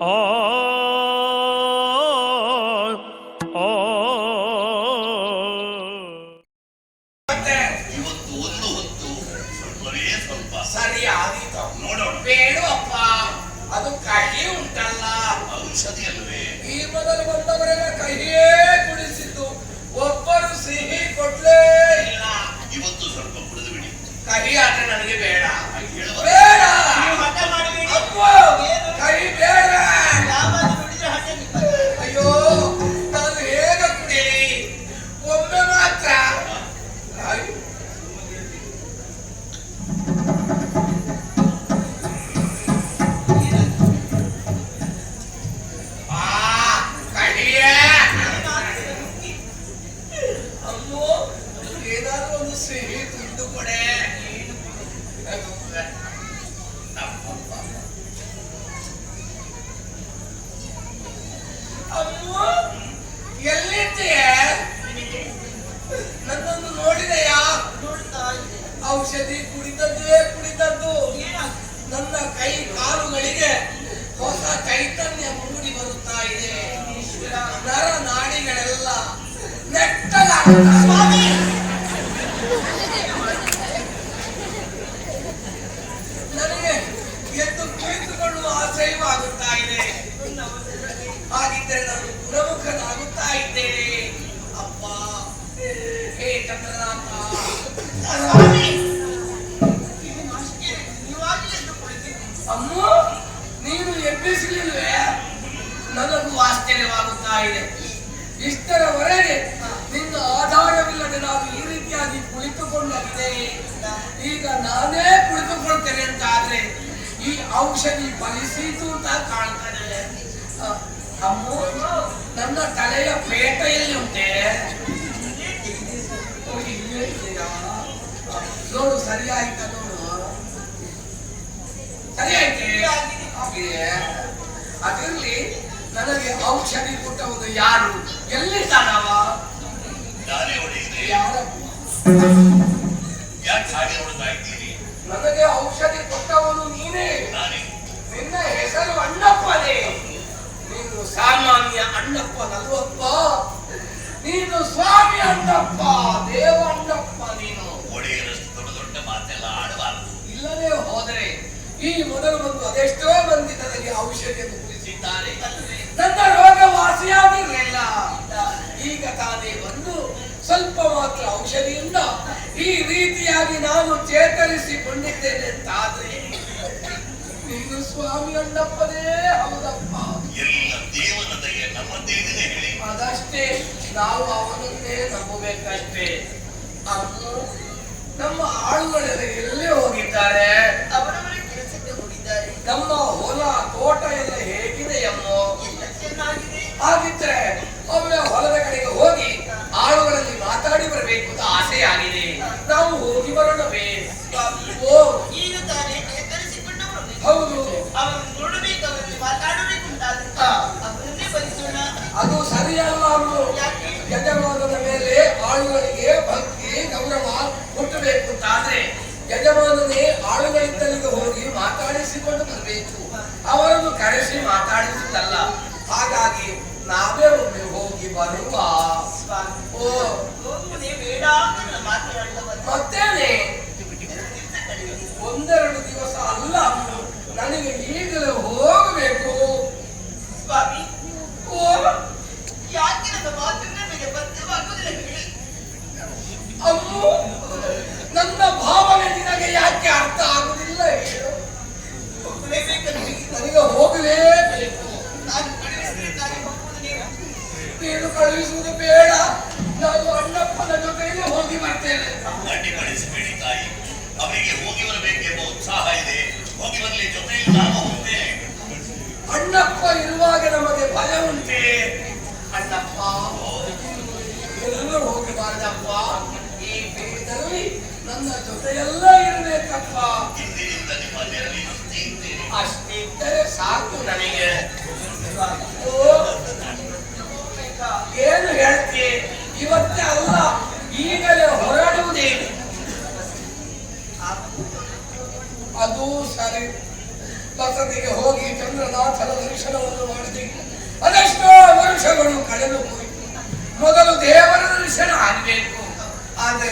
ಇವತ್ತು ಒಂದು ಹೊತ್ತು ಸ್ವಲ್ಪವೇ ಸ್ವಲ್ಪ ಸರಿ ಆದೀತು. ನೋಡೋಣ. ಬೇಡವಪ್ಪ. ಅದು ಕಹಿ ಉಂಟಲ್ಲ. ಔಷಧಿ ಅಲ್ವೇ? ಔಷಧಿ? ನನ್ನ ಕೈ ಕಾಲುಗಳಿಗೆ ಹೊಸ ಬರುತ್ತಾ ಇದೆ. ನಾಡಿಗಳೆಲ್ಲ ಸ್ವಾಮಿ ನನಗೆ ಎದ್ದು ಕುಳಿತುಕೊಳ್ಳುವ ಆಸೆಯೂ ಆಗುತ್ತಾ ಇದೆ ಗುಣಮುಖನಾಗುತ್ತಾ ಇದ್ದೇನೆ ಅಪ್ಪ. ಹೇ ಚಂದ್ರನಾಥ. ಸ್ವಾಮಿ ಇದು ಎದ್ದು ಕುಳಿತಿದ್ದೀರಿ. ಅಮ್ಮ ನೀನು ಎಬ್ಬಿಸಲಿಲ್ವೇ? ನನಗೂ ಆಶ್ಚರ್ಯವಾಗುತ್ತಾ ಇದೆ. ಇಷ್ಟರವರೆಗೆ ನಿನ್ನ ಆಧಾರವಿಲ್ಲದೆ ನಾವು ಈ ರೀತಿಯಾಗಿ ಕುಳಿತುಕೊಂಡಾಗಿದೆ ಈಗ ನಾನೇ ಕುಳಿತುಕೊಳ್ತೇನೆ ಅಂತ ಆದ್ರೆ ಈ ಔಷಧಿ ಫಲಿಸಿತು ಅಂತ ಕಾಣ್ತದೆ. ಅಮ್ಮ ನನ್ನ ತಲೆಯ ಉಂಟೆ? ಇಲ್ಲೇ ಇದೆಯಾ? ಅ, ನೋಡು ಸರಿಯಾಯ್ತಾ ನೋಡು. ಸರಿ ಅದರಲ್ಲಿ ಅದಿರ್ಲಿ ನನಗೆ ಔಷಧಿ ಕೊಟ್ಟವನು ಯಾರು? ದಾರಿ ಹೊಡೆಯಿದೆ ಯಾರಪ್ಪ? ಯಾಕೆ ಹಾಗೆ ನೋಡ್ತಾ ಇದ್ದೀರಿ ನನಗೆ ಔಷಧಿ ಕೊಟ್ಟವನು ನೀನೇ ನಾನೇ ನಿನ್ನ ಹೆಸರು ಅಣ್ಣಪ್ಪನೇ ನೀನು ಸಾಮಾನ್ಯ ಅಣ್ಣಪ್ಪನಲ್ವಪ್ಪ ನೀನು ಸ್ವಾಮಿ ಅಣ್ಣಪ್ಪ ದೇವ ಅಣ್ಣಪ್ಪ ನೀನು. ಒಡೆಯರಷ್ಟು ದೊಡ್ಡ ದೊಡ್ಡ ಮಾತೆಲ್ಲ ಆಡಬಾರದು. ಇಲ್ಲದೆ ಹೋದರೆ ಈ ಮೊದಲು ಬಂದು ಅದೆಷ್ಟೋ ಮಂದಿ ನನಗೆ ಔಷಧಿಯನ್ನು ಕುರಿಸಿದ್ದಾರೆ ನನ್ನ ರೋಗ ವಾಸಿಯಾಗಿರಲಿಲ್ಲ ಈಗ ತಾನೇ ಬಂದು ಸ್ವಲ್ಪ ಮಾತ್ರ ಔಷಧಿಯಿಂದ ಈ ರೀತಿಯಾಗಿ ನಾನು ಚೇತರಿಸಿಕೊಂಡಿದ್ದೇನೆ ಅಂತಾದ್ರೆ ನೀನು ಸ್ವಾಮಿ ಅಣ್ಣಪ್ಪನೇ ಹೌದಪ್ಪ. ಎಲ್ಲ ದೇವನ ದಯೆ ನಮ್ಮದೇನಿದೆ ಹೇಳಿ. ಅದಷ್ಟೇ ನಾವು ಅವನನ್ನೇ ನಂಬಬೇಕಷ್ಟೇ. ಅವನು ನಮ್ಮ ಆಳುಗಳೆಲ್ಲ ಎಲ್ಲೇ ಹೋಗಿದ್ದಾರೆ? ಅವರವರ ಕೆಲಸಕ್ಕೆ ಹೋಗಿದ್ದಾರೆ. ನಮ್ಮ ಹೊಲ ತೋಟ ಎಲ್ಲ ಹೇಗಿದೆ ಎಮ್ಮೋ ಚೆನ್ನಾಗಿದೆ. ಹಾಗಿದ್ರೆ ಆದ್ರೆ ಯಜಮಾನನೇ ಆಳುಗಳಿದ್ದಲ್ಲಿಗೆ ಹೋಗಿ ಮಾತಾಡಿಸಿಕೊಂಡು ಬರಬೇಕು. ಅವರನ್ನು ಕರೆಸಿ ಮಾತಾಡಿಸಿದ್ದಲ್ಲ. ಹಾಗಾಗಿ ನಾವೇ ಒಮ್ಮೆ ಹೋಗಿ ಬರುವ. ಸ್ವಾಮಿ ಓ ಮತ್ತೇನೆ. ಒಂದೆರಡು ದಿವಸ ಅಲ್ಲ ನನಗೆ ಈಗಲೇ ಹೋಗಬೇಕು. ಸ್ವಾಮಿ ಓ ಯಾಕೆ ನನ್ನ ಮಾತನ್ನ ನನಗೆ ಬದ್ಧವಾಗುವುದಿಲ್ಲ ಹೇಳಿ. ಅಮ್ಮು ನನ್ನ ಭಾವನೆ ನಿನಗೆ ಯಾಕೆ ಅರ್ಥ ಆಗುದಿಲ್ಲ ಹೇಳು. ಹೋಗಲೇಬೇಕಂತೆ ನನಗೆ ಹೋಗಲೇಬೇಕು ನಾನು ಕಳುಹಿಸಿದ್ರೆ ತಾನೇ ಹೋಗುವುದು ನೀವು ನೀನು ಕಳುಹಿಸುವುದು ಬೇಡ. ನಾನು ಅಣ್ಣಪ್ಪನ ಜೊತೆಗೆ ಹೋಗಿ ಬರ್ತೇನೆ. ಅಡ್ಡಿಪಡಿಸಬೇಡಿ ತಾಯಿ. ಅವರಿಗೆ ಹೋಗಿ ಬರಬೇಕೆಂಬ ಉತ್ಸಾಹ ಇದೆ. ಹೋಗಿ ಬರಲಿ ಜೊತೆಯಲ್ಲಿ ನಾನು ಹೋಗ್ತೇನೆ. ಅಣ್ಣಪ್ಪ ಇರುವಾಗ ನಮಗೆ ಭಯ ಉಂಟೆ. ಅಣ್ಣಪ್ಪ ಎಲ್ಲರೂ ಹೋಗಬಾರ್ದಪ್ಪ. ಈ ಬೇಗದಲ್ಲಿ ನನ್ನ ಜೊತೆಯೆಲ್ಲ ಇರಬೇಕಪ್ಪ. ಇಂದಿನಿಂದ ನಿಮ್ಮ ಅಷ್ಟಿದ್ದರೆ ಸಾಕು ನನಗೆ. ಏನು ಹೇಳ್ತಿ? ಇವತ್ತೇ ಅಲ್ಲ ಈಗಲೇ ಹೊರಡುವುದೇನು ಅದು ಸರಿ. ಬಸದಿಗೆ ಹೋಗಿ ಚಂದ್ರನಾಥನ ದರ್ಶನ ದರ್ಶನವನ್ನು ಮಾಡಿದೆ. ಅದೆಷ್ಟೋ ವರ್ಷಗಳು ಕಳೆದು ಹೋಯಿತು ಮೊದಲು ದೇವರ ದರ್ಶನ ಆಗಬೇಕು. ಆದ್ರೆ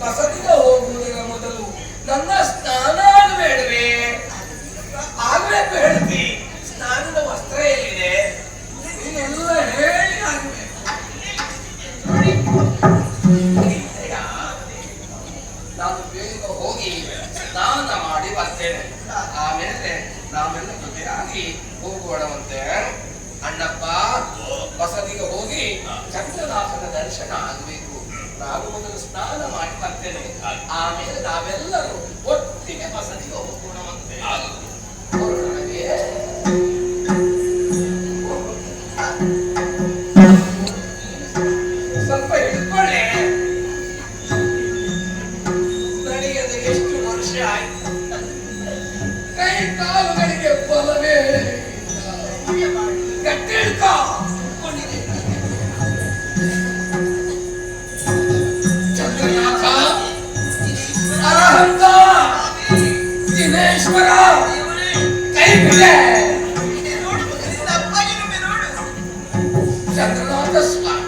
ಬಸದಿಗೆ ಹೋಗುವುದರ ಮೊದಲು. ನನ್ನ ಸ್ನಾನ ಆಗಬೇಡವೇ ಆಗ್ಲೇ ಹೇಳ್ತಿ ಸ್ನಾನದ ವಸ್ತ್ರ ಎಲ್ಲಿದೆ? ನೀನೆಲ್ಲ ಹೇಳಿ? ನಾನು ಬೇಗ ಹೋಗಿ ಸ್ನಾನ ಮಾಡಿ ಬರ್ತೇನೆ. ಆಮೇಲೆ ನಾವೆಲ್ಲ ಜೊತೆಯಾಗಿ ಹೋಗೋಣವಂತೆ ಅಣ್ಣಪ್ಪ ಬಸದಿಗೆ ಹೋಗಿ ಚಂದ್ರನಾಥನ ದರ್ಶನ ಆಗಬೇಕು. ನಾನು ಮೊದಲು ಸ್ನಾನ ಮಾಡಿ ಬರ್ತೇನೆ. ಆಮೇಲೆ ನಾವೆಲ್ಲರೂ ಒಟ್ಟಿಗೆ ಬಸದಿಗೆ ಹೋಗೋಣವಂತೆ ದೇವೇಶ್ವರ ಕೈ ಬಿಟ್ಟೆ ಚಂದ್ರನಾಥ ಸ್ವಾಮಿ!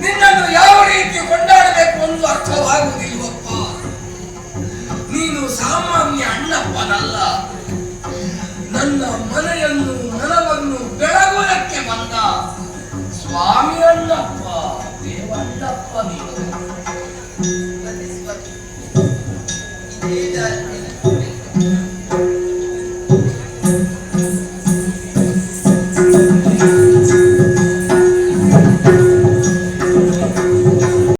ನಿನ್ನನ್ನು ಯಾವ ರೀತಿ ಕೊಂಡಾಡಬೇಕು ಒಂದು ಅರ್ಥವಾಗುವುದಿಲ್ವಪ್ಪ? ನೀನು ಸಾಮಾನ್ಯ ಅಣ್ಣಪ್ಪನಲ್ಲ. స్వామి అన్నప్ప దేవన్నప్ప నీ